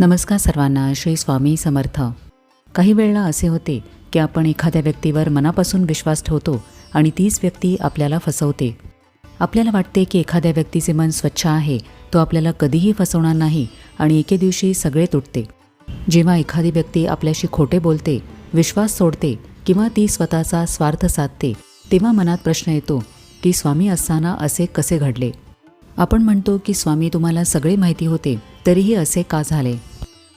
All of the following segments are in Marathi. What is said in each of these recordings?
नमस्कार सर्वांना श्री स्वामी समर्थ. काही वेळेला असे होते की आपण एखाद्या व्यक्तीवर मनापासून विश्वास ठेवतो आणि तीच व्यक्ती आपल्याला फसवते. आपल्याला वाटते की एखाद्या व्यक्तीचे मन स्वच्छ आहे तो आपल्याला कधीही फसवणार नाही आणि एके दिवशी सगळे तुटते. जेव्हा एखादी व्यक्ती आपल्याशी खोटे बोलते विश्वास सोडते किंवा ती स्वतःचा स्वार्थ साधते तेव्हा मनात प्रश्न येतो की स्वामी असताना असे कसे घडले? आपण म्हणतो की स्वामी तुम्हाला सगळे माहिती होते तरीही असे का झाले?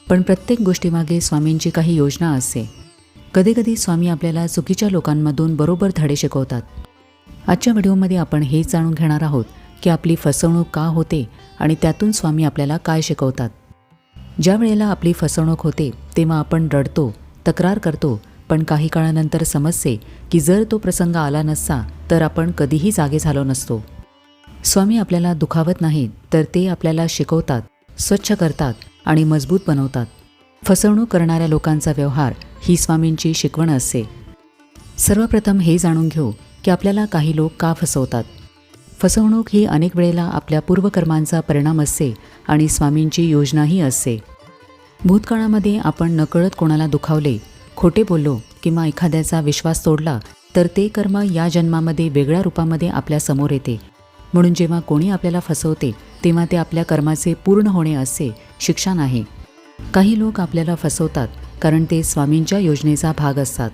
पण प्रत्येक गोष्टीमागे स्वामींची काही योजना असते. कधीकधी स्वामी आपल्याला चुकीच्या लोकांमधून बरोबर धडे शिकवतात. आजच्या व्हिडिओमध्ये आपण हे जाणून घेणार आहोत की आपली फसवणूक का होते आणि त्यातून स्वामी आपल्याला काय शिकवतात. ज्या वेळेला आपली फसवणूक होते तेव्हा आपण रडतो तक्रार करतो पण काही काळानंतर समजते की जर तो प्रसंग आला नसता तर आपण कधीही जागे झालो नसतो. स्वामी आपल्याला दुखावत नाहीत तर ते आपल्याला शिकवतात स्वच्छ करतात आणि मजबूत बनवतात. फसवणूक करणाऱ्या लोकांचा व्यवहार ही स्वामींची शिकवण असते. सर्वप्रथम हे जाणून घेऊ की आपल्याला काही लोक का फसवतात. फसवणूक ही अनेक वेळेला आपल्या पूर्वकर्मांचा परिणाम असते आणि स्वामींची योजनाही असते. भूतकाळामध्ये आपण नकळत कोणाला दुखावले खोटे बोललो किंवा एखाद्याचा विश्वास तोडला तर ते कर्म या जन्मामध्ये वेगळ्या रूपामध्ये आपल्यासमोर येते. म्हणून जेव्हा कोणी आपल्याला फसवते तेव्हा ते आपल्या कर्माचे पूर्ण होणे असे शिक्षा नाही. काही लोक आपल्याला फसवतात कारण ते स्वामींच्या योजनेचा भाग असतात.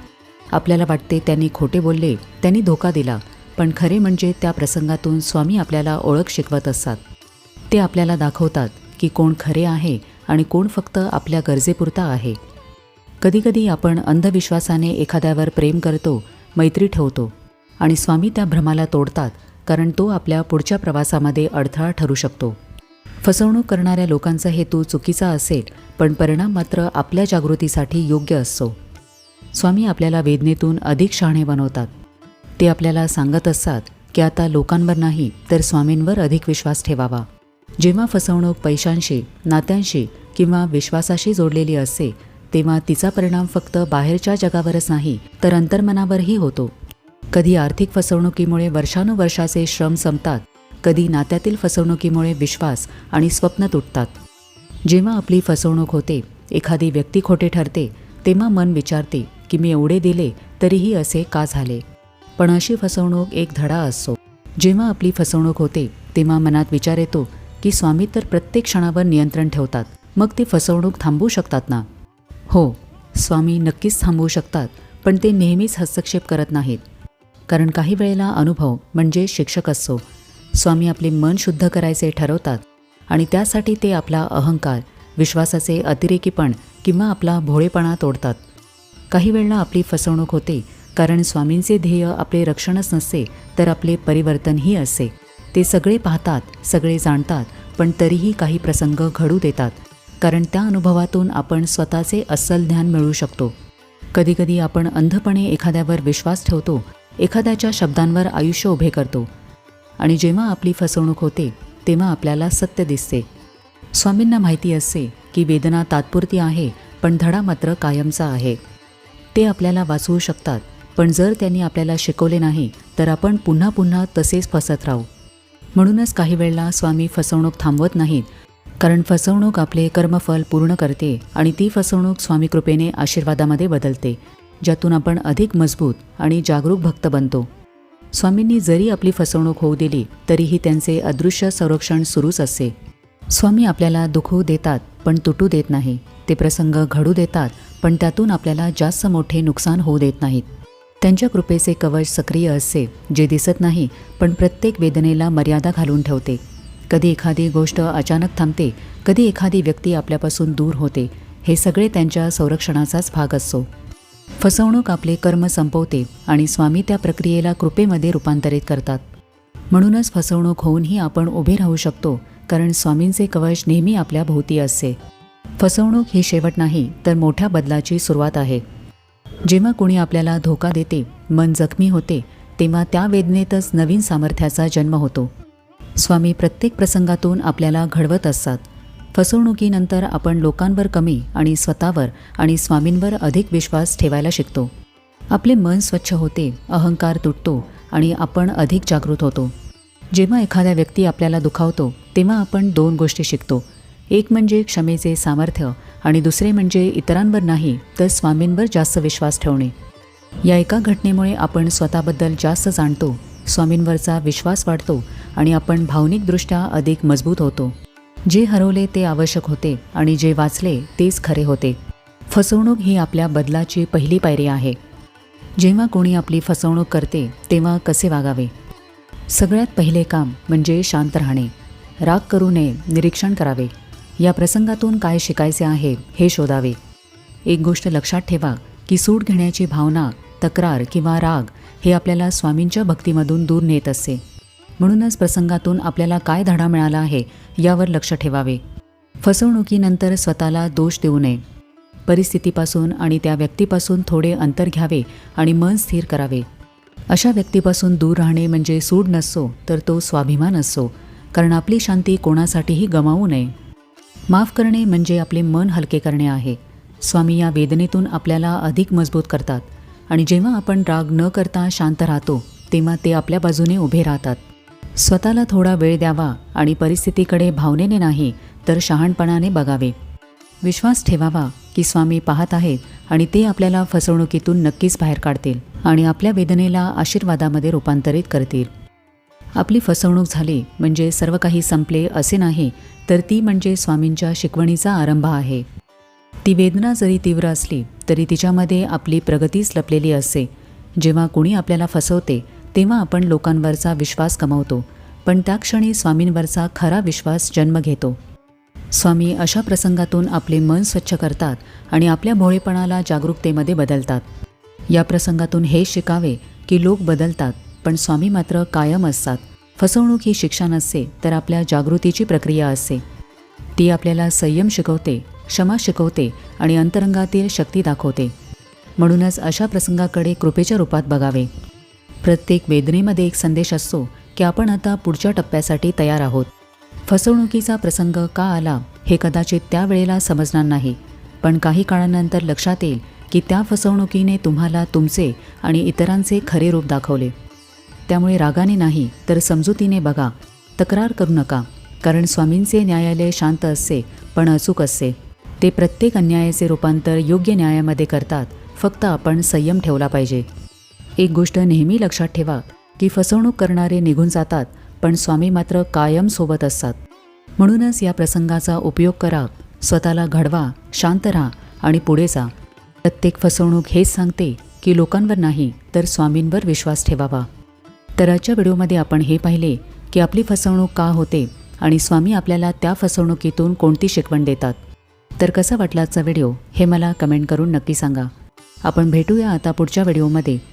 आपल्याला वाटते त्यांनी खोटे बोलले त्यांनी धोका दिला पण खरे म्हणजे त्या प्रसंगातून स्वामी आपल्याला ओळख शिकवत असतात. ते आपल्याला दाखवतात की कोण खरे आहे आणि कोण फक्त आपल्या गरजेपुरता आहे. कधीकधी आपण अंधविश्वासाने एखाद्यावर प्रेम करतो मैत्री ठेवतो आणि स्वामी त्या भ्रमाला तोडतात कारण तो आपल्या पुढच्या प्रवासामध्ये अडथळा ठरू शकतो. फसवणूक करणाऱ्या लोकांचा हेतू चुकीचा असेल पण परिणाम मात्र आपल्या जागृतीसाठी योग्य असतो. स्वामी आपल्याला वेदनेतून अधिक शहाणे बनवतात. ते आपल्याला सांगत असतात की आता लोकांवर नाही तर स्वामींवर अधिक विश्वास ठेवावा. जेव्हा फसवणूक पैशांशी नात्यांशी किंवा विश्वासाशी जोडलेली असते तेव्हा तिचा परिणाम फक्त बाहेरच्या जगावरच नाही तर अंतर्मनावरही होतो. कधी आर्थिक फसवणुकीमुळे वर्षानुवर्षाचे श्रम संपतात कधी नात्यातील फसवणुकीमुळे विश्वास आणि स्वप्न तुटतात. जेव्हा आपली फसवणूक होते एखादी व्यक्ती खोटे ठरते तेव्हा मन विचारते की मी एवढे दिले तरीही असे का झाले? पण अशी फसवणूक एक धडा असतो जेव्हा आपली फसवणूक होते तेव्हा मनात विचार येतो की स्वामी तर प्रत्येक क्षणावर नियंत्रण ठेवतात मग ते फसवणूक थांबवू शकतात ना? हो स्वामी नक्कीच थांबवू शकतात पण ते नेहमीच हस्तक्षेप करत नाहीत. कारण काही वेळेला अनुभव म्हणजे शिक्षक असतो स्वामी आपले मन शुद्ध करायचे ठरवतात आणि त्यासाठी ते आपला अहंकार विश्वासाचे अतिरेकीपण किंवा आपला भोळेपणा तोडतात. काही वेळेला आपली फसवणूक होते कारण स्वामींचे ध्येय आपले रक्षणच नसते तर आपले परिवर्तनही असते. ते सगळे पाहतात सगळे जाणतात पण तरीही काही प्रसंग घडू देतात कारण त्या अनुभवातून आपण स्वतःचे अस्सल ज्ञान मिळवू शकतो. कधीकधी आपण अंधपणे एखाद्यावर विश्वास ठेवतो एखाद्याच्या शब्दांवर आयुष्य उभे करतो. आणि जेव्हा आपली फसवणूक होते तेव्हा आपल्याला सत्य दिसते. स्वामींना माहिती असते की वेदना तात्पुरती आहे पण धडा मात्र कायमचा आहे. ते आपल्याला वाचवू शकतात पण जर त्यांनी आपल्याला शिकवले नाही तर आपण पुन्हा पुन्हा तसेच फसत राहू. म्हणूनच काही वेळेला स्वामी फसवणूक थांबवत नाहीत कारण फसवणूक आपले कर्मफल पूर्ण करते आणि ती फसवणूक स्वामी कृपेने आशीर्वादामध्ये बदलते. ज्यातून आपण अधिक मजबूत आणि जागरूक भक्त बनतो. स्वामींनी जरी आपली फसवणूक होऊ दिली तरीही त्यांचे अदृश्य संरक्षण सुरूच असते. स्वामी आपल्याला दुखवू देतात पण तुटू देत नाही. ते प्रसंग घडू देतात पण त्यातून आपल्याला जास्त मोठे नुकसान होऊ देत नाहीत. त्यांच्या कृपेचे कवच सक्रिय असते जे दिसत नाही पण प्रत्येक वेदनेला मर्यादा घालून ठेवते. कधी एखादी गोष्ट अचानक थांबते कधी एखादी व्यक्ती आपल्यापासून दूर होते हे सगळे त्यांच्या संरक्षणाचाच भाग असतो. फसवणूक आपले कर्म संपवते आणि स्वामी त्या प्रक्रियेला कृपेमध्ये रूपांतरित करतात. म्हणूनच फसवणूक होऊनही आपण उभे राहू शकतो कारण स्वामींचे कवच नेहमी आपल्या भोवती असते. फसवणूक ही शेवट नाही तर मोठ्या बदलाची सुरुवात आहे. जेव्हा कोणी आपल्याला धोका देते मन जखमी होते तेव्हा त्या वेदनेतच नवीन सामर्थ्याचा जन्म होतो. स्वामी प्रत्येक प्रसंगातून आपल्याला घडवत असतात. फसवणुकीनंतर आपण लोकांवर कमी आणि स्वतःवर आणि स्वामींवर अधिक विश्वास ठेवायला शिकतो. आपले मन स्वच्छ होते अहंकार तुटतो आणि आपण अधिक जागृत होतो. जेव्हा एखाद्या व्यक्ती आपल्याला दुखावतो तेव्हा आपण दोन गोष्टी शिकतो. एक म्हणजे क्षमेचे सामर्थ्य आणि दुसरे म्हणजे इतरांवर नाही तर स्वामींवर जास्त विश्वास ठेवणे. या एका घटनेमुळे आपण स्वतःबद्दल जास्त जाणतो स्वामींवरचा विश्वास वाढतो आणि आपण भावनिकदृष्ट्या अधिक मजबूत होतो. जे हरवले ते आवश्यक होते आणि जे वाचले तेच खरे होते. फसवणूक ही आपल्या बदलाची पहिली पायरी आहे. जेव्हा कोणी आपली फसवणूक करते तेव्हा कसे वागावे? सगळ्यात पहिले काम म्हणजे शांत राहणे. राग करू नये निरीक्षण करावे. या प्रसंगातून काय शिकायचे आहे हे शोधावे. एक गोष्ट लक्षात ठेवा की सूट घेण्याची भावना तक्रार किंवा राग हे आपल्याला स्वामींच्या भक्तीमधून दूर नेत असते. म्हणूनच प्रसंगातून आपल्याला काय धडा मिळाला आहे यावर लक्ष ठेवावे. फसवणुकीनंतर स्वतःला दोष देऊ नये. परिस्थितीपासून आणि त्या व्यक्तीपासून थोडे अंतर घ्यावे आणि मन स्थिर करावे. अशा व्यक्तीपासून दूर राहणे म्हणजे सूड नसतो तर तो स्वाभिमान असतो कारण आपली शांती कोणासाठीही गमावू नये. माफ करणे म्हणजे आपले मन हलके करणे आहे. स्वामी या वेदनेतून आपल्याला अधिक मजबूत करतात आणि जेव्हा आपण राग न करता शांत राहतो तेव्हा ते आपल्या बाजूने उभे राहतात. स्वतःला थोडा वेळ द्यावा आणि परिस्थितीकडे भावनेने नाही तर शहाणपणाने बघावे. विश्वास ठेवावा की स्वामी पाहत आहेत आणि ते आपल्याला फसवणुकीतून नक्कीच बाहेर काढतील आणि आपल्या वेदनेला आशीर्वादामध्ये रूपांतरित करतील. आपली फसवणूक झाली म्हणजे सर्व काही संपले असे नाही तर ती म्हणजे स्वामींच्या शिकवणीचा आरंभ आहे. ती वेदना जरी तीव्र असली तरी तिच्यामध्ये आपली प्रगतीच लपलेली असते. जेव्हा कुणी आपल्याला फसवते तेव्हा आपण लोकांवरचा विश्वास कमावतो पण त्या क्षणी स्वामींवरचा खरा विश्वास जन्म घेतो. स्वामी अशा प्रसंगातून आपले मन स्वच्छ करतात आणि आपल्या भोळेपणाला जागरूकतेमध्ये बदलतात. या प्रसंगातून हे शिकावे की लोक बदलतात पण स्वामी मात्र कायम असतात. फसवणूक ही शिक्षा नसते तर आपल्या जागृतीची प्रक्रिया असते. ती आपल्याला संयम शिकवते क्षमा शिकवते आणि अंतरंगातील शक्ती दाखवते. म्हणूनच अशा प्रसंगाकडे कृपेच्या रूपात बघावे. प्रत्येक वेदनेमध्ये एक संदेश असतो की आपण आता पुढच्या टप्प्यासाठी तयार आहोत. फसवणुकीचा प्रसंग का आला हे कदाचित त्यावेळेला समजणार नाही. पण काही काळानंतर लक्षात येईल की त्या फसवणुकीने तुम्हाला तुमचे आणि इतरांचे खरे रूप दाखवले. त्यामुळे रागाने नाही तर समजुतीने बघा. तक्रार करू नका. कारण स्वामींचे न्यायालय शांत असते पण अचूक असते. ते प्रत्येक अन्यायाचे रूपांतर योग्य न्यायामध्ये करतात. फक्त आपण संयम ठेवला पाहिजे. एक गोष्ट नेहमी लक्षात ठेवा की फसवणूक करणारे निघून जातात पण स्वामी मात्र कायम सोबत असतात. म्हणूनच या प्रसंगाचा उपयोग करा स्वतःला घडवा शांत राहा आणि पुढे जा. प्रत्येक फसवणूक हेच सांगते की लोकांवर नाही तर स्वामींवर विश्वास ठेवावा. तर आजच्या व्हिडिओमध्ये आपण हे पाहिले की आपली फसवणूक का होते आणि स्वामी आपल्याला त्या फसवणुकीतून कोणती शिकवण देतात. तर कसा वाटला आजचा व्हिडिओ हे मला कमेंट करून नक्की सांगा. आपण भेटूया आता पुढच्या व्हिडिओमध्ये.